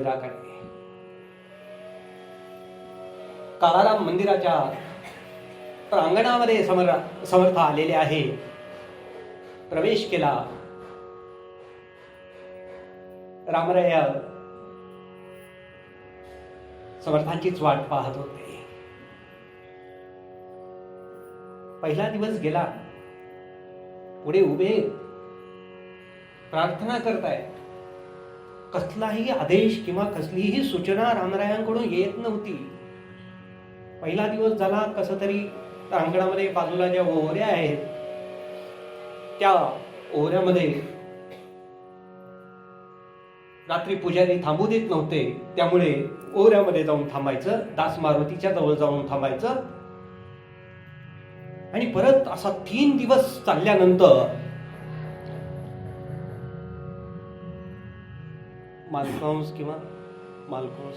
मंदिराकडे काळाराम मंदिराच्या प्रांगणामध्ये समर समर्थ आलेले आहे. प्रवेश केला. रामराय समर्थांचीच वाट पाहत होते. पहिला दिवस गेला. पुढे उभे प्रार्थना करताय कसलाही आदेश किंवा कसलीही सूचना रामरायांकडून येत नव्हती. पहिला दिवस झाला कस तरी अंगणामध्ये बाजूला ज्या ओहऱ्या आहेत त्या ओहऱ्यामध्ये रात्री पुजारी थांबू देत नव्हते. त्यामुळे ओऱ्यामध्ये जाऊन थांबायचं दास मारुतीच्या जवळ जाऊन थांबायचं. आणि परत असा तीन दिवस चालल्यानंतर मालकांस किंवा मालकांस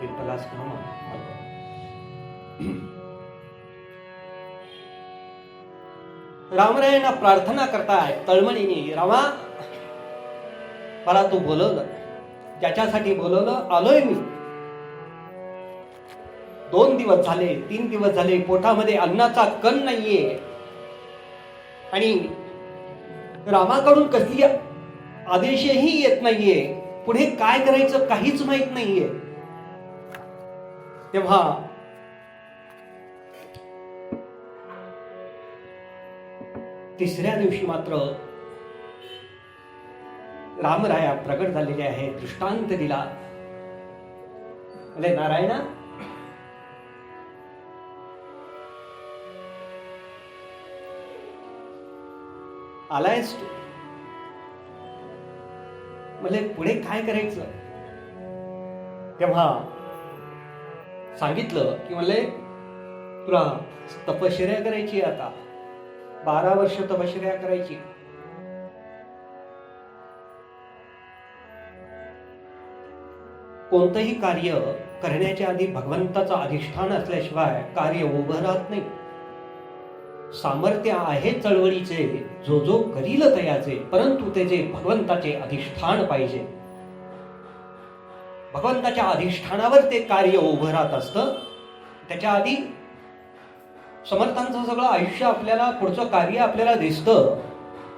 पिंपलास किंवा रामरायांना प्रार्थना करताय तळमळीने. रामा मला तू बोलवलं. ज्याच्यासाठी बोलवलं आलोय मी. दोन दिवस झाले तीन दिवस झाले पोटामध्ये अन्नाचा कण नाहीये. आणि रामाकडून कसली आदेशही येत नाहीये. पुढे काय करायचं काहीच माहीत नाहीये. तेव्हा तिसऱ्या दिवशी मात्र रामराया प्रगट झालेले आहे दृष्टांत दिला. अरे नारायणा. आलायस तू? म्हणजे पुढे काय करायचं? तेव्हा सांगितलं की म्हणजे तुला तपश्चर्या करायची आता. बारा वर्ष तपश्चर्या करायची. कोणतंही कार्य करण्याच्या आधी भगवंताचं अधिष्ठान असल्याशिवाय कार्य उभं राहत नाही. सामर्थ्य आहे चळवळीचे जो जो करील तयाचे परंतु त्याचे भगवंताचे अधिष्ठान पाहिजे. भगवंताच्या अधिष्ठानावर ते कार्य उभं राहत असतं. त्याच्या आधी समर्थांचं सगळं आयुष्य आपल्याला पुढचं कार्य आपल्याला दिसतं.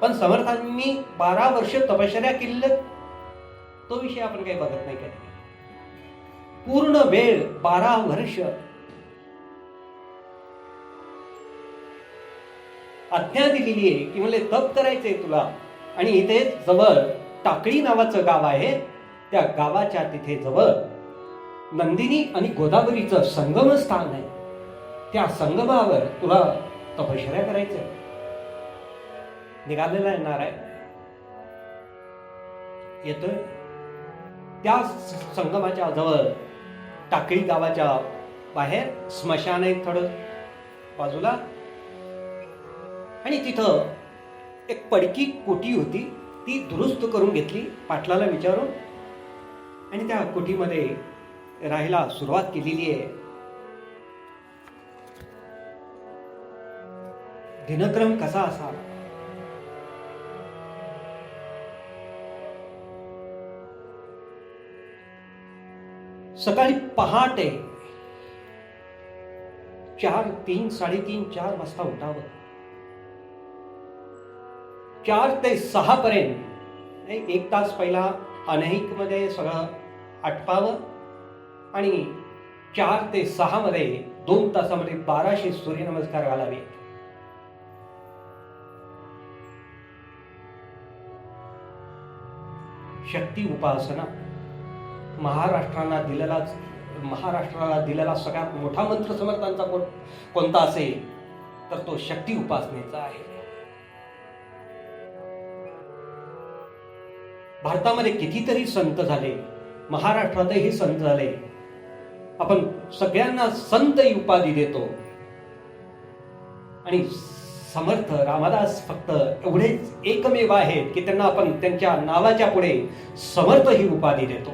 पण समर्थांनी बारा वर्ष तपश्चर्या केलेल्या तो विषय आपण काही बघत नाही काही पूर्ण वेळ बारा वर्ष. आज्ञा दिलेली आहे की म्हणजे तप करायचंय तुला. आणि इथे जवळ टाकळी नावाचं गाव आहे. त्या गावाच्या तिथे जवळ नंदिनी आणि गोदावरीचं संगम स्थान आहे. त्या संगमावर तुला तपश्चर्या करायचंय निघालेला येणार आहे येतोय? त्या संगमाच्या जवळ टाकळी गावाच्या बाहेर स्मशान आहे थोडं बाजूला. आणि तिथं एक पडकी कोटी होती. ती दुरुस्त करून घेतली पाटलाला विचारून. आणि त्या कोटीमध्ये राहायला सुरुवात केलेली आहे. दिनक्रम कसा असा सकाळी पहाटे चार तीन साडेतीन चार वाजता उठावं. चार ते सहा पर्यंत एक तास पहिला अनेकमध्ये सगळं आटपावं आणि चार ते सहा मध्ये दोन तासामध्ये बाराशे सूर्यनमस्कार घालावे. शक्ती उपासना. महाराष्ट्राला दिलेला महाराष्ट्राला दिलेला सगळ्यात मोठा मंत्र समर्थांचा कोण कोणता असेल तर तो शक्ती उपासनेचा आहे. भारतामध्ये कितीतरी संत झाले महाराष्ट्रातही संत झाले. आपण सगळ्यांना संत ही उपाधी देतो. आणि समर्थ रामदास फक्त एवढेच एकमेव आहेत की त्यांना आपण त्यांच्या नावाच्या पुढे समर्थ ही उपाधी देतो.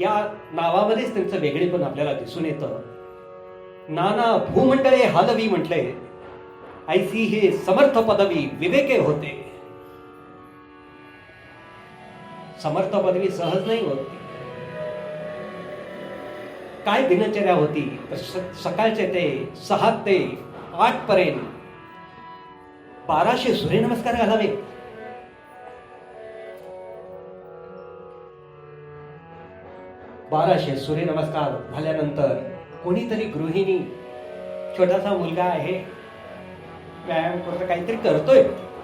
या नावामध्येच त्यांचं वेगळेपण आपल्याला दिसून येतं. नाना भूमंडळे हालवी म्हटले ऐसी हे समर्थ पदवी विवेके होते. समर्थ पदवी सहज नाही होती. काय दिनचर्या होती? तर सकाळचे ते सहा ते आठ पर्यंत बाराशे सूर्यनमस्कार घालावे. बाराशे सूर्यनमस्कार झाल्यानंतर कोणीतरी गृहिणी छोटासा मुलगा आहे व्यायाम करतो काहीतरी करतोय.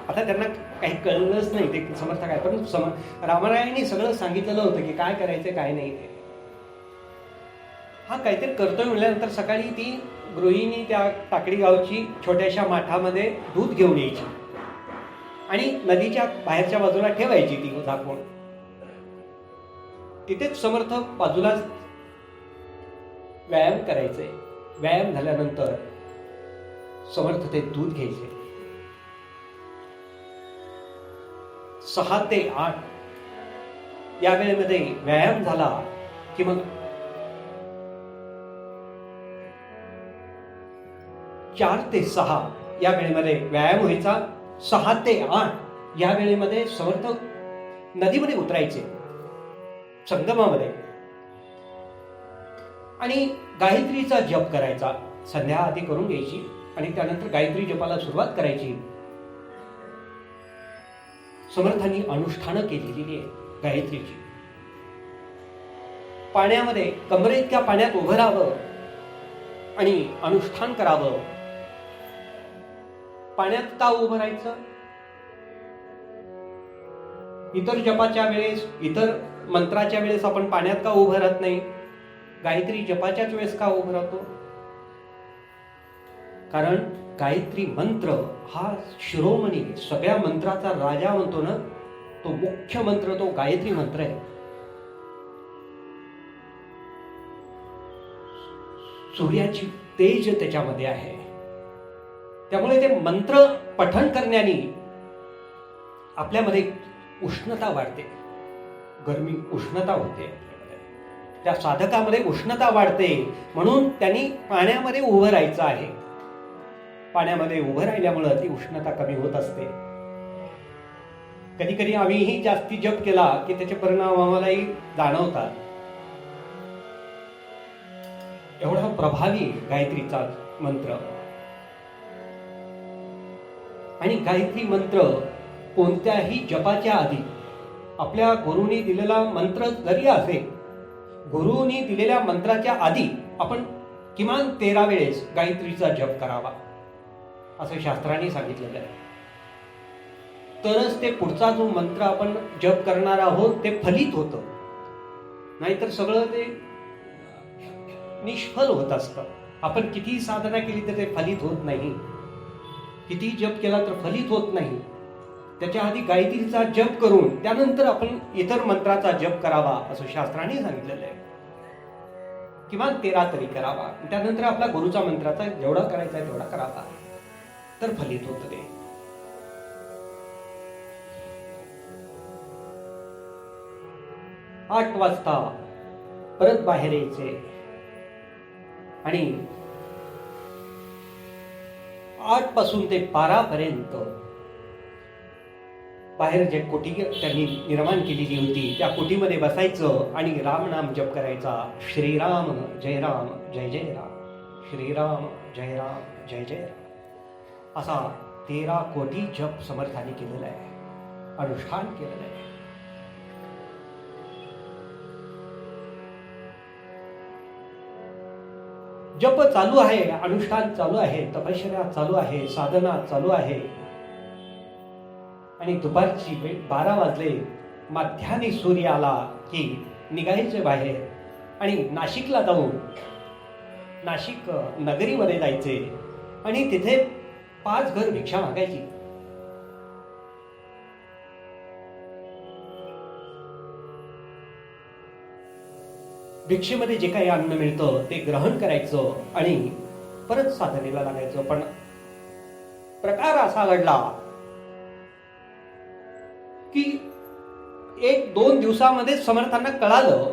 आता त्यांना काही कळलंच नाही ते समर्थ काय? पण सम रामरायांनी सगळं सांगितलेलं होतं की काय करायचं काय नाही ते. हा काहीतरी करतोय म्हटल्यानंतर सकाळी ती गृहिणी त्या टाकडी गावची छोट्याशा माठामध्ये दूध घेऊन यायची. आणि नदीच्या बाहेरच्या बाजूला ठेवायची ती झाकून. तिथेच समर्थ बाजूलाच व्यायाम करायचे. व्यायाम झाल्यानंतर समर्थ ते दूध घ्यायचे. सहा ते आठ या वेळेमध्ये व्यायाम झाला की मग चार ते सहा या वेळेमध्ये व्यायाम व्हायचा. सहा ते आठ या वेळेमध्ये समर्थ नदीमध्ये उतरायचे. संगमामध्ये. आणि गायत्रीचा जप करायचा. संध्या आधी करून घ्यायची आणि त्यानंतर गायत्री जपाला सुरुवात करायची. समर्थांनी अनुष्ठानं केलेली आहे गायत्रीची. पाण्यामध्ये कमरे इतक्या पाण्यात उभं राहावं आणि अनुष्ठान करावं. पाण्यात का उभं राहायचं? इतर जपाच्या वेळेस इतर मंत्राच्या वेळेस आपण पाण्यात का उभं राहत नाही? गायत्री जपाच्याच वेळेस का उभं राहतो? कारण गायत्री मंत्र हा शिरोमणी सगळ्या मंत्राचा राजा म्हणतो ना तो मुख्य मंत्र तो गायत्री मंत्र आहे. सूर्याची तेज त्याच्यामध्ये आहे. त्यामुळे ते मंत्र पठण करण्याने आपल्यामध्ये उष्णता वाढते. गरमी उष्णता होते. आपल्यामध्ये. त्या साधकामध्ये उष्णता वाढते म्हणून त्यांनी पाण्यामध्ये उभं राहायचं आहे. पाण्यामध्ये उभं राहिल्यामुळं ती उष्णता कमी होत असते. कधी कधी आम्हीही जास्ती जप केला की त्याचे परिणाम आम्हालाही जाणवतात. एवढा प्रभावी गायत्रीचा मंत्र. आणि गायत्री मंत्र कोणत्याही जपाच्या आधी आपल्या गुरुनी दिलेला मंत्र जरी असेल गुरुनी दिलेल्या मंत्राच्या आधी आपण किमान तेरा वेळेस गायत्रीचा जप करावा असं शास्त्राने सांगितलेलं आहे. तरच ते पुढचा जो मंत्र आपण जप करणार आहोत ते फलित होतं. नाहीतर सगळं ते निष्फल होत असतं. आपण किती साधना केली तर ते फलित होत नाही. किती जप केला तर फलित होत नाही. त्याच्या आधी गायत्रीचा जप करून त्यानंतर आपण इतर मंत्राचा जप करावा असं शास्त्राने सांगितलेलं आहे. किमान तेरा तरी करावा. त्यानंतर आपला गुरुचा मंत्राचा जेवढा करायचा आहे तेवढा करावा. तर फलित होत ते. आठ वाजता परत बाहेर यायचे. आणि आठपासून ते बारा पर्यंत बाहेर जे कोटी त्यांनी निर्माण केलेली होती त्या कोटीमध्ये बसायचं आणि रामनाम जप करायचा. श्रीराम जय राम जय जय राम. श्रीराम जय राम जय जय राम. असा तेरा कोटी जप समर्थाने केलेला आहे. अनुष्ठान केलेलं आहे. जप चालू आहे अनुष्ठान चालू आहे तपश्चर्या चालू आहे साधना चालू आहे. आणि दुपारची वेळ बारा वाजले. माध्याने सूर्य आला की निघायचे बाहेर आणि नाशिकला जाऊन नाशिक नगरीमध्ये जायचे आणि तिथे पाच घर भिक्षा मागायची. भिक्षेमध्ये जे काही अन्न मिळतं ते ग्रहण करायचं आणि परत साधनेला लागायचं. पण प्रकार असा घडला की एक दोन दिवसामध्ये समर्थांना कळालं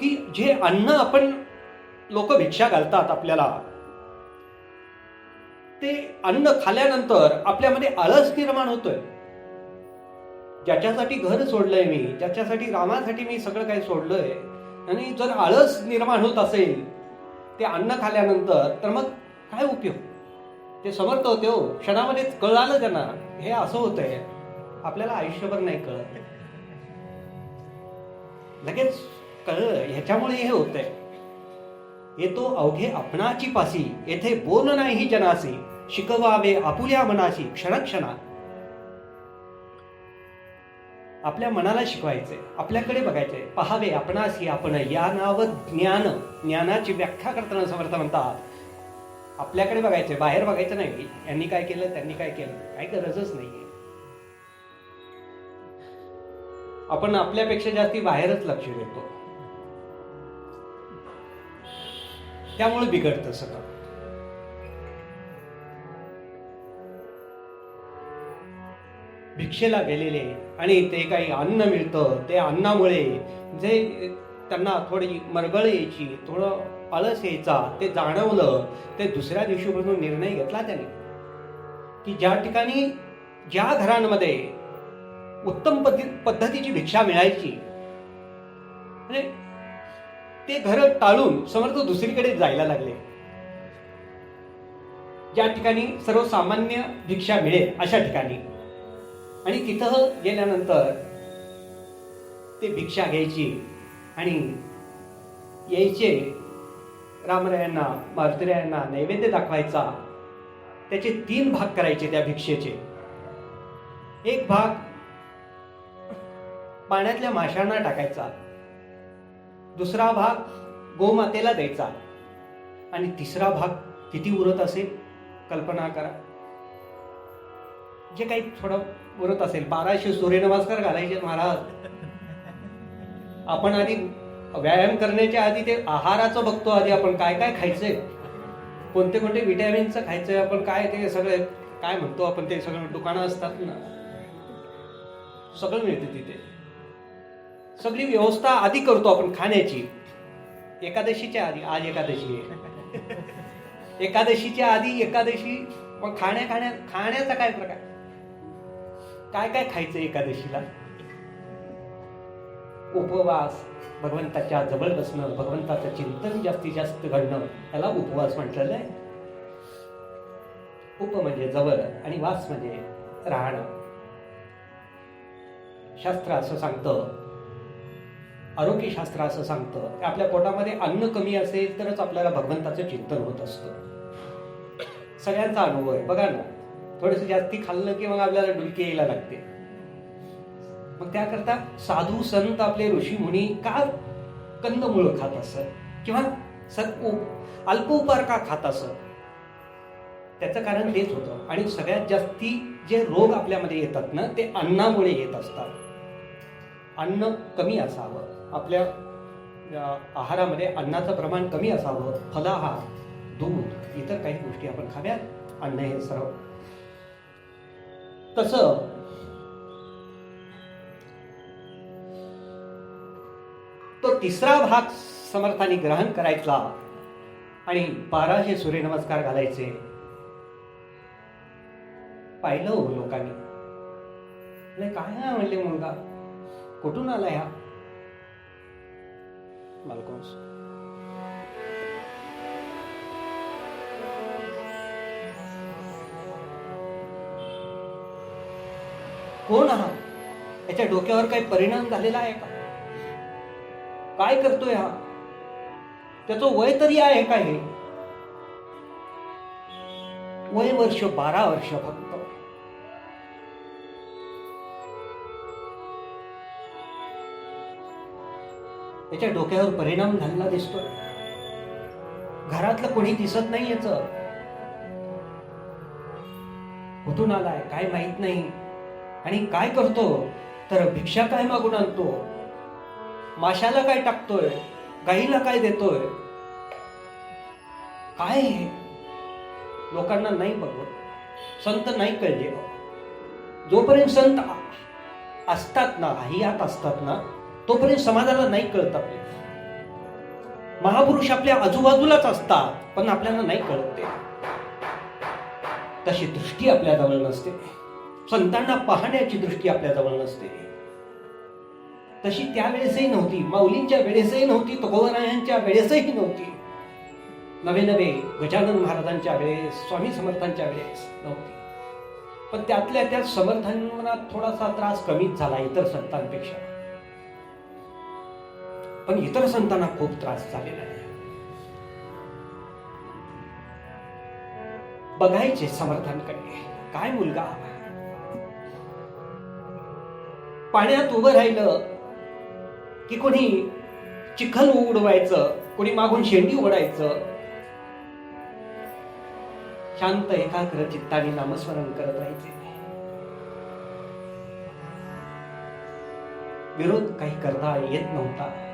की जे अन्न आपण लोक भिक्षा घालतात आपल्याला ते अन्न खाल्यानंतर आपल्यामध्ये आळस निर्माण होतोय. ज्याच्यासाठी घर सोडलंय मी ज्याच्यासाठी रामासाठी मी सगळं काही सोडलंय आणि जर आळस निर्माण होत असेल ते अन्न खाल्यानंतर तर मग काय उपयोग? ते समर्थ होते हो. क्षणामध्येच कळालं त्यांना हे असं होतंय. आपल्याला आयुष्यभर नाही कळत. लगेच कळलं ह्याच्यामुळे हे होतंय. येतो अवघे आपणाची पासी येथे बोल नाही जनासी शिकवावे आपुल्या मनाशी क्षणक्षणा. आपल्या मनाला शिकवायचे आपल्याकडे बघायचे पहावे आपणासी आपण या नाव ज्ञान ज्ञानाची व्याख्या करताना समर्थ म्हणतात. आपल्याकडे बघायचंय बाहेर बघायचं नाही. यांनी काय केलं त्यांनी काय केलं काही गरजच नाहीये. आपण आपल्यापेक्षा जास्ती बाहेरच लक्ष देतो. त्यामुळे बिघडतं सगळं. भिक्षेला गेलेले आणि ते काही अन्न मिळतं ते अन्नामुळे जे त्यांना थोडी मरगळ यायची थोडं आळस यायचा ते जाणवलं ते दुसऱ्या दिवशीपासून निर्णय घेतला त्याने. की ज्या ठिकाणी ज्या घरांमध्ये उत्तम पद्धती पद्धतीची भिक्षा मिळायची. म्हणजे ते घर टाळून समर्थ दुसरीकडे जायला लागले. ज्या ठिकाणी सर्वसामान्य भिक्षा मिळेल अशा ठिकाणी. आणि तिथं गेल्यानंतर ते भिक्षा घ्यायची आणि यायचे. रामरायांना मारुतीरायांना नैवेद्य दाखवायचा. त्याचे तीन भाग करायचे त्या भिक्षेचे. एक भाग पाण्यातल्या माशांना टाकायचा. दुसरा भाग गोमातेला द्यायचा. आणि तिसरा भाग किती उरत असेल कल्पना करा. जे काही थोडं उरत असेल बाराशे सूर्यनमस्कार घालायचे महाराज. आपण आधी व्यायाम करण्याच्या आधी ते आहाराचं बघतो आधी आपण काय काय खायचंय? कोणते कोणते विटॅमिनचं खायचंय आपण काय ते सगळे काय म्हणतो आपण ते सगळं दुकानं असतात ना. सगळं मिळते तिथे. सगळी व्यवस्था आधी करतो आपण खाण्याची. एकादशीच्या आधी आज एकादशी आहे. एकादशीच्या आधी एकादशी मग खाण्या खाण्या खाण्याचा काय प्रकार? काय काय खायचं एकादशीला? उपवास भगवंताच्या जवळ बसणं भगवंताचं चिंतन जास्तीत जास्त घडणं याला उपवास म्हटलेलं आहे. उप म्हणजे जवळ आणि वास म्हणजे राहणं. शास्त्र असं सांगतं आरोग्यशास्त्र असं सांगतं की आपल्या पोटामध्ये अन्न कमी असेल तरच आपल्याला भगवंताचं चिंतन होत असतं. सगळ्यांचा अनुभव आहे. बघा ना थोडस जास्ती खाल्लं की मग आपल्याला डुलकी यायला लागते. मग त्याकरता साधू संत आपले ऋषी मुनी का कंदमुळं खात असत? किंवा सत अल्प उपहार का खात असत? त्याचं कारण तेच होतं. आणि सगळ्यात जास्ती जे रोग आपल्यामध्ये येतात ना ते अन्नामुळे येत असतात. अन्न कमी असावं. आपल्या आहारामध्ये अन्नाचं प्रमाण कमी असावं फलाहार दूध इतर काही गोष्टी आपण खाव्यात अन्न हे सर्व. तसं तो तिसरा भाग समर्थाने ग्रहण करायचा आणि बाराशे सूर्यनमस्कार घालायचे. पाहिलं हो लोकांनी. काय म्हणले मुलगा? कुठून आला ह्या? Balcons. कोण आहात? याच्या डोक्यावर काही परिणाम झालेला आहे का? काय करतोय हा? त्याचं वय तरी आहे का हे? वय वर्ष बारा वर्ष फक्त. त्याच्या डोक्यावर परिणाम झालेला दिसतोय. घरातलं कोणी दिसत नाही याच. कुठून आलाय काय माहीत नाही. आणि काय करतो? तर भिक्षा काय मागून आणतो? माशाला काय टाकतोय? गाईला काय देतोय? काय हे? लोकांना नाही बघत. संत नाही कळले. जोपर्यंत संत असतात ना हयात असतात ना तोपर्यंत समाजाला नाही कळत आपले. महापुरुष आपल्या आजूबाजूलाच असतात पण आपल्याला नाही कळत ते. तशी दृष्टी आपल्या जवळ नसते. संतांना पाहण्याची दृष्टी आपल्या जवळ नसते. तशी त्यावेळेसही नव्हती. माऊलींच्या वेळेसही नव्हती तुकोबरायांच्या वेळेसही नव्हती. नवे नवे गजानन महाराजांच्या वेळेस स्वामी समर्थांच्या वेळेस नव्हती. पण त्यातल्या त्या समर्थांना थोडासा त्रास कमीच झाला इतर संतांपेक्षा. पण इतर संतांना खूप त्रास झालेला आहे. बघायचे समर्थांकडे. काय मुलगा हवा पाण्यात उभं राहिलं की कोणी चिखल उडवायचं कोणी मागून शेंडी उघडायचं. शांत एकाग्र चित्ताने नामस्मरण करत राहायचे. विरोध काही करता येत नव्हता.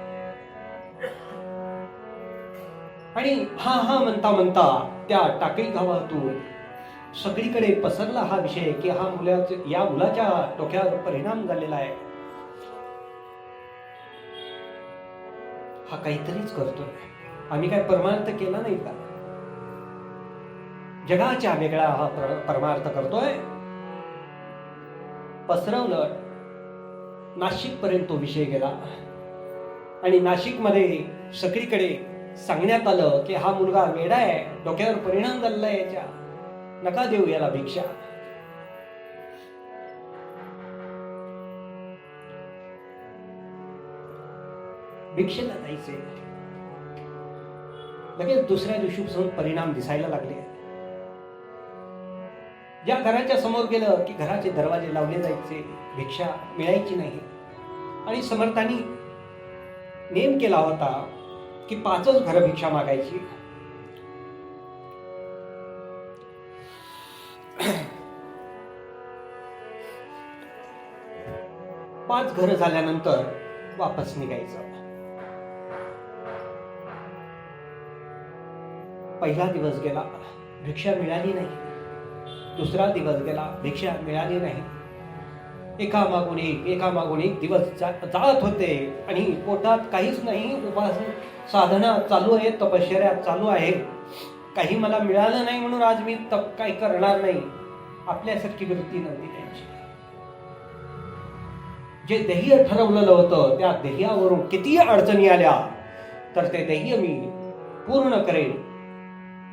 आणि हा हा म्हणता म्हणता त्या टाकळी गावातून सगळीकडे पसरला हा विषय की हा मुलाच्या या मुलाच्या डोक्यावर परिणाम झालेला आहे. हा काहीतरीच करतोय. आम्ही काय परमार्थ केला नाही का? जगाच्या वेगळा हा पर- परमार्थ करतोय. पसरवलं नाशिक पर्यंत तो विषय गेला. आणि नाशिकमध्ये सगळीकडे सांगण्यात आलं की हा मुलगा वेडा आहे डोक्यावर परिणाम झालेला आहे याच्या. नका देऊ याला भिक्षा. भिक्षेला जायचे लगेच दुसऱ्या दिवशी परिणाम दिसायला लागले. ज्या घराच्या समोर गेलं की घराचे दरवाजे लावले जायचे भिक्षा मिळायची नाही. आणि समर्थांनी नेम केला होता की पाचच घरं भिक्षा मागायची. पाच घरं झाल्यानंतर वापस निघायचं. पहिला दिवस गेला भिक्षा मिळाली नाही. दुसरा दिवस गेला भिक्षा मिळाली नाही. एका मागून एक एका मागून एक दिवस जात होते आणि पोटात काहीच नाही उपास साधना चालू आहे तपश्चर्या चालू आहे काही मला मिळालं नाही म्हणून आज मी तप काही करणार नाही. आपल्यासारखी वृत्ती नव्हती त्यांची. जे ध्येय ठरवलेलं होतं त्या ध्येयावरून किती अडचणी आल्या तर ते ध्येय मी पूर्ण करेन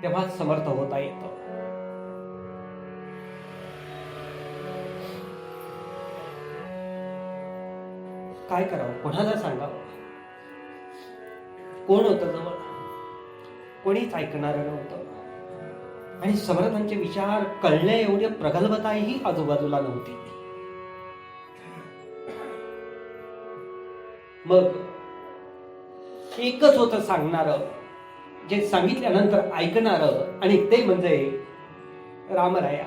तेव्हा समर्थ होता येतं. काय करावं? कोणाला सांगावं? कोण होतं जवळ? कोणीच ऐकणार नव्हतं. आणि समर्थांचे विचार कळण्या एवढी प्रगल्भताही आजूबाजूला नव्हती. मग एकच होतं सांगणार जे सांगितल्यानंतर ऐकणार आणि ते म्हणजे रामराया.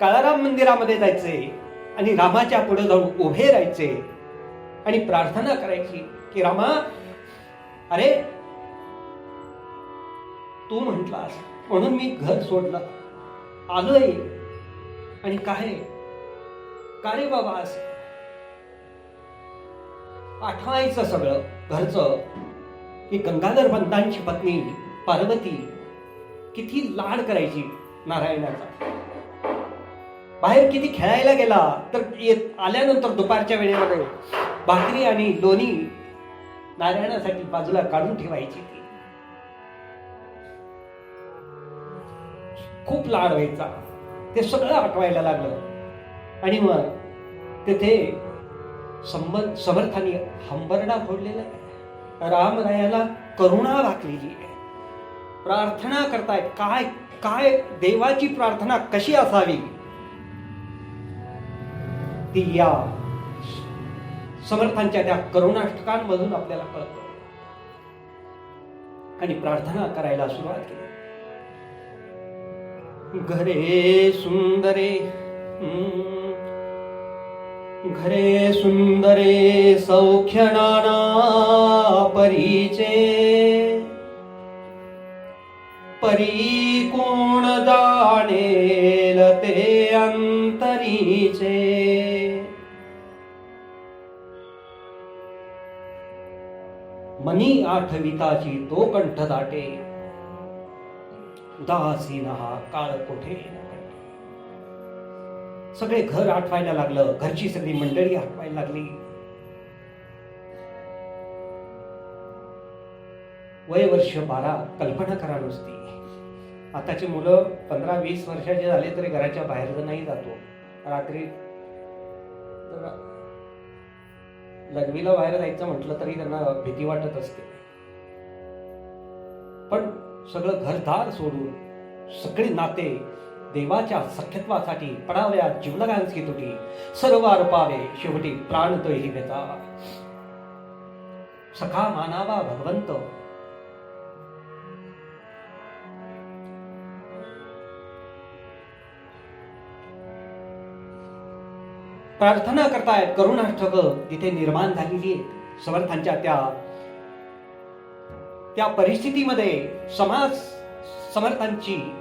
काळाराम मंदिरामध्ये जायचे आणि रामाच्या पुढे जाऊन उभे राहायचे आणि प्रार्थना करायची की रामा अरे तू म्हटलास म्हणून मी घर सोडलं. आलोय. आणि काय? का रे बाबा आठवायचं सगळं घरचं. की गंगाधर पंतांची पत्नी पार्वती किती लाड करायची नारायणाचा. बाहेर किती खेळायला गेला तर येत आल्यानंतर दुपारच्या वेळेमध्ये भाकरी आणि लोणी नारायणासाठी बाजूला काढून ठेवायची. ती खूप लाड व्हायचा. ते सगळं आठवायला लागलं. आणि मग तेथे संबंध समर्थाने हंबरडा फोडलेला आहे. रामरायाला करुणा राखलेली आहे. प्रार्थना करतायत. काय काय देवाची प्रार्थना कशी असावी? ती या समर्थांच्या त्या करुणाष्टकांमधून आपल्याला कळतं. आणि प्रार्थना करायला सुरुवात केली. घरे सुंदरे घरे सुंदरे सौख्यनाना परीचे परी कोण दा आठविताची तो कंठ दाटे. दासीन हा काळ कोठे? सगळे घर आठवायला लागलं घरची सगळी मंडळी आठवायला लागली. वय वर्ष बारा कल्पना करा नुसती. आताची मुलं पंधरा वीस वर्षाचे झाले तरी घराच्या बाहेर नाही जातो. रात्री तर लघवीला बाहेर जायचं म्हटलं तरी त्यांना भीती वाटत असते. पण सगळं घरदार सोडून सगळे नाते देवाच्या सख्यत्वासाठी पडाव्या जीवनगांची तुटी सर्व अर्पावे शेवटी प्राण तोही वेचावा सखा मानावा भगवंत. प्रार्थना करतायत करुणाष्टक तिथे निर्माण झालेली आहेत समर्थांच्या त्या त्या परिस्थितीमध्ये समाज समर्थांची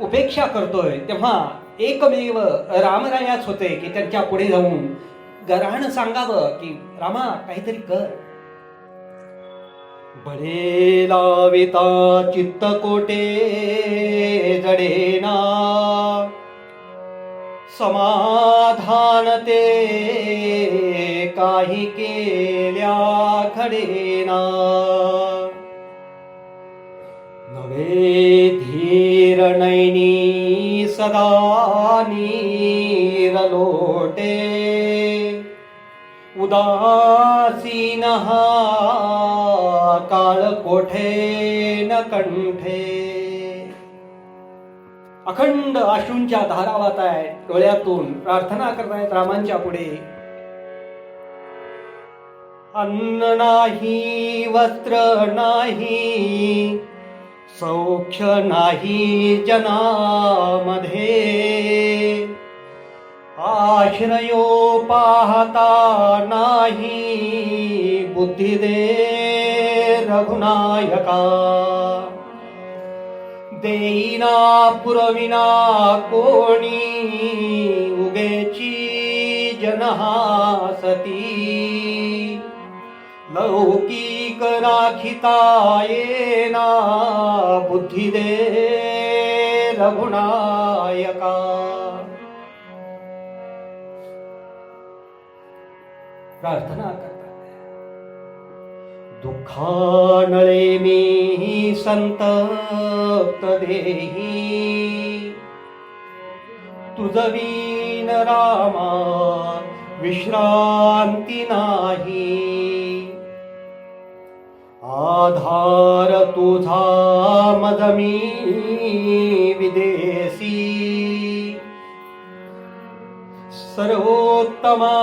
उपेक्षा करतोय तेव्हा एकमेव रामरायाच होते की त्यांच्या पुढे जाऊन गराण सांगावं की रामा काहीतरी कर. बडे लाविता चित्त कोटे जडेना. समाधान ते काही केल्या खडेना. नवे सदा नीर लोटे काळकोठे काळ कोठे न कंठे। अखंड आशूंच्या धारा वाहत आहेत डोळ्यातून प्रार्थना करतायत रामांच्या पुढे. अन्न नाही वस्त्र नाही सौख्य नाही जनामध्ये. आश्रयो पाहता नाही बुद्धी दे रघुनायका. देईना पुरविना कोणी उगेची जनहासती. लौकिक राखिता येना बुद्धी रघुनायका। प्रार्थना करता दुःखानळे मी संतप्त देही। तुझवीन रामा विश्रांती नाही। आधार तुझा मदमी विदेशी। सर्वोत्तमा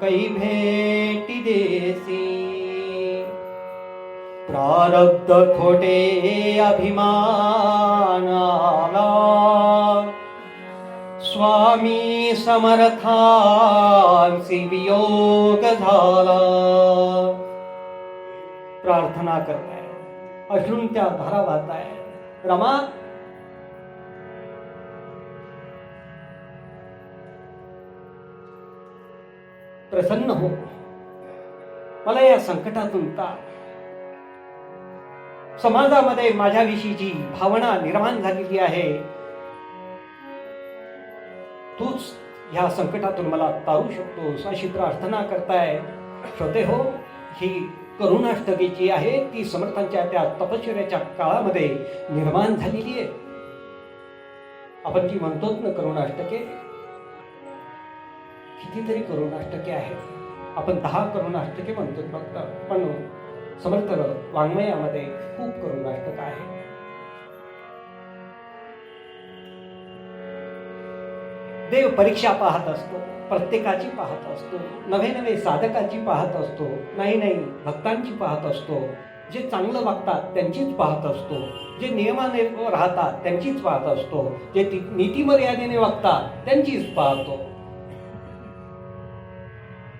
कै भेटी देसी। प्रारब्ध खोटे अभिमानाला स्वामी समर्थांसी वियोग झाला। प्रार्थना करताय. अश्रून त्या धारा वाहताय. रमा प्रसन्न हो. मला या संकटातून का समाजामध्ये माझ्याविषयीची भावना निर्माण झालेली आहे. तूच ह्या संकटातून मला तारू शकतोस अशी प्रार्थना करताय. श्रोते हो ही करुणाष्टकीची आहे. ती समर्थांच्या त्या तपश्चर्याच्या काळामध्ये निर्माण झालेली आहे. आपण जी म्हणतोच ना करुणाष्टके. कितीतरी करुणाष्टके आहेत. आपण दहा करुणाष्टके म्हणतो फक्त. पण समर्थ वाङ्मयामध्ये खूप करुणाष्टक आहे. देव परीक्षा पाहत असतो. प्रत्येकाची पाहत असतो. नवे नवे साधकाची पाहत असतो. नाही नाही भक्तांची पाहत असतो. जे चांगलं वागतात त्यांचीच पाहत असतो. जे नियमाने राहतात त्यांचीच पाहत असतो. जे ती- नीतिमर्यादेने वागतात त्यांचीच पाहतो.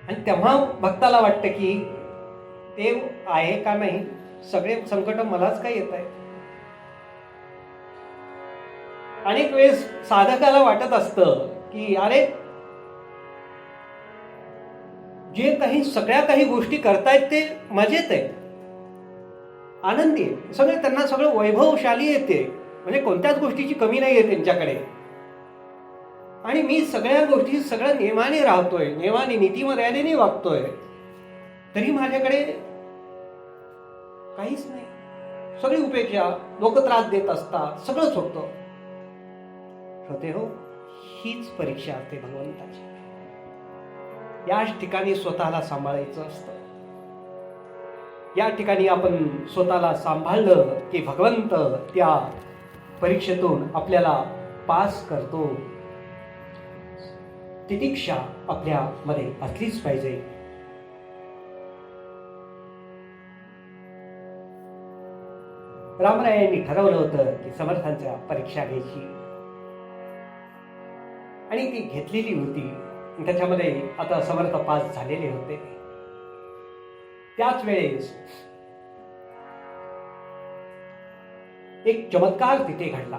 आणि तेव्हा भक्ताला वाटतं की ते आहे का नाही? सगळे संकट मलाच काय येत आहे अनेक वेळेस साधकाला वाटत असतं की अरे जे काही सगळ्या काही गोष्टी करतायत ते मजेत आहे आनंदी आहे सगळे त्यांना सगळं वैभवशाली येते. म्हणजे कोणत्याच गोष्टीची कमी नाही आहे त्यांच्याकडे. आणि मी सगळ्या गोष्टी सगळ्या नियमाने राहतोय. नियमाने नीतीमर्यादेने वागतोय. तरी माझ्याकडे काहीच नाही. सगळी उपेक्षा लोक त्रास देत असतात. सगळंच होतं. हो हीच परीक्षा असते भगवंताची. याच ठिकाणी स्वतःला सांभाळायचं असतं. या ठिकाणी आपण स्वतःला सांभाळलं की भगवंत त्या परीक्षेतून आपल्याला पास करतो. तितिक्षा आपल्यामध्ये असलीच पाहिजे. रामरायांनी ठरवलं होतं की समर्थांच्या परीक्षा घ्यायची. आणि ती घेतलेली होती. त्याच्यामध्ये आता समर्थ पास झालेले होते. त्याच वेळेस एक चमत्कार तिथे घडला.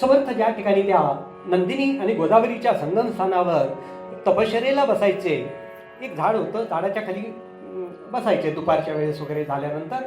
समर्थ ज्या ठिकाणी त्या नंदिनी आणि गोदावरीच्या संगम स्थानावर बसायचे एक झाड होतं झाडाच्या खाली बसायचे दुपारच्या वेळेस वगैरे झाल्यानंतर.